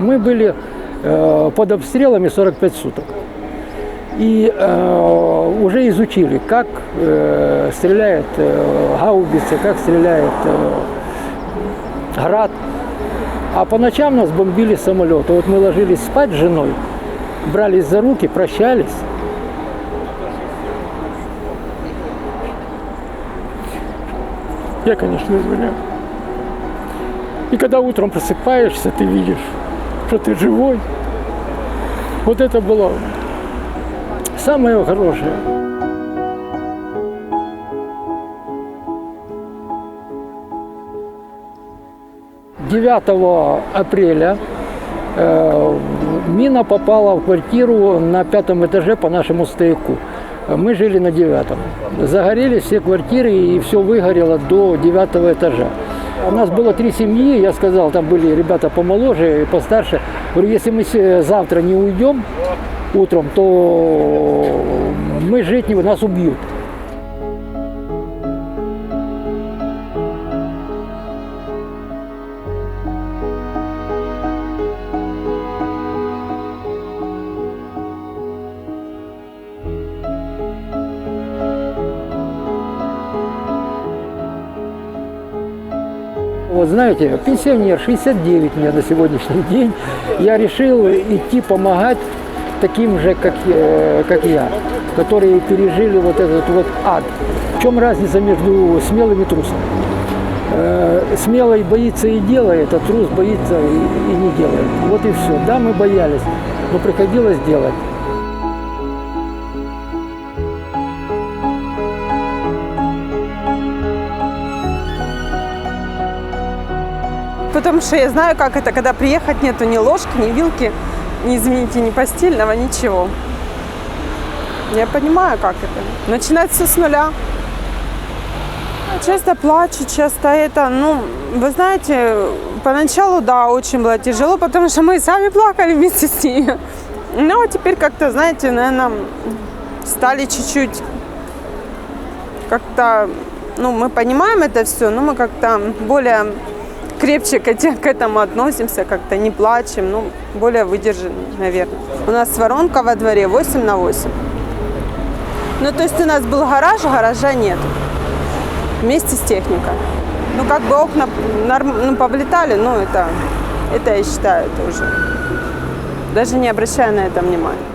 Мы были э, под обстрелами 45 суток. И э, уже изучили, как э, стреляет э, гаубица, как стреляет э, град. А по ночам нас бомбили самолеты. Вот мы ложились спать с женой, брались за руки, прощались. Я, конечно, извиняюсь. И когда утром просыпаешься, ты видишь, что ты живой. Вот это было самое хорошее. 9 апреля э, мина попала в квартиру на пятом этаже по нашему стояку. Мы жили на девятом. Загорелись все квартиры и все выгорело до девятого этажа. У нас было три семьи, я сказал, там были ребята помоложе и постарше. Говорю, если мы се- завтра не уйдем утром, то мы жить не нас убьют. Вот знаете, пенсионер, 69 мне на сегодняшний день, я решил идти помогать таким же, как, э, как я, которые пережили вот этот вот ад. В чем разница между смелым и трусом? Э, Смелый боится и делает, а трус боится и не делает. Вот и все. Да, мы боялись, но приходилось делать. Потому что я знаю, как это, когда приехать нету ни ложки, ни вилки, ни, извините, ни постельного, ничего. Я понимаю, как это. Начинать все с нуля. Часто плачу, часто это, ну, вы знаете, поначалу, да, очень было тяжело, потому что мы сами плакали вместе с ней. Но теперь как-то, знаете, наверное, стали чуть-чуть как-то, ну, мы понимаем это все, но мы как-то более крепче к, эти- к этому относимся, как-то не плачем, ну, более выдержанно, наверное. У нас воронка во дворе 8 на 8. Ну, то есть у нас был гараж, а гаража нет. Вместе с техникой. Ну, как бы окна норм- ну, повлетали, ну, это, это я считаю, это уже. Даже не обращая на это внимания.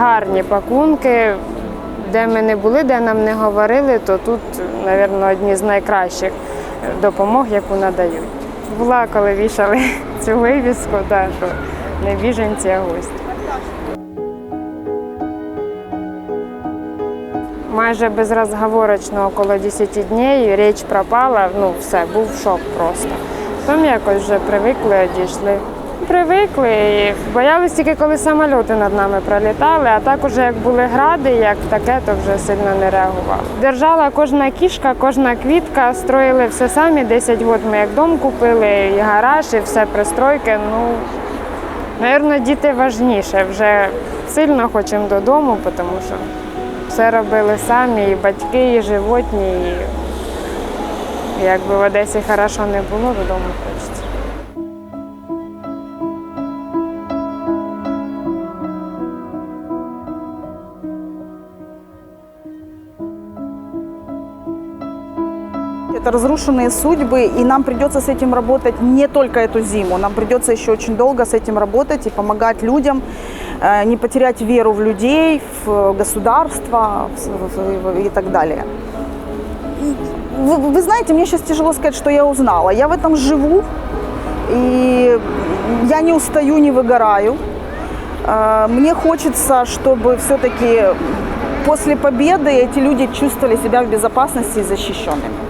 Гарні пакунки. Де ми не були, де нам не говорили, то тут, мабуть, одні з найкращих допомог, яку надають. Була, коли вішали цю вивіску, та, що не біженці, а гості. Майже безрозговорочно около 10 днів річ пропала, ну все, був шок просто. Потім якось вже привикли, одійшли. Привикли і боялись тільки, коли самоліти над нами пролітали, а так уже як були гради, як таке, то вже сильно не реагували. Держала кожна кішка, кожна квітка, строїли все самі. 10 років ми як дом купили, і гараж, і все пристройки. Ну, Навірно, діти важніше. Вже сильно хочемо додому, тому що все робили самі, і батьки, і животні. І якби в Одесі хорошо не було, додому хочеться. Это разрушенные судьбы, и нам придется с этим работать не только эту зиму. Нам придется еще очень долго с этим работать и помогать людям, э, не потерять веру в людей, в государство и так далее. Вы, вы знаете, мне сейчас тяжело сказать, что я узнала. Я в этом живу, и я не устаю, не выгораю. Э, Мне хочется, чтобы все-таки после победы эти люди чувствовали себя в безопасности и защищенными.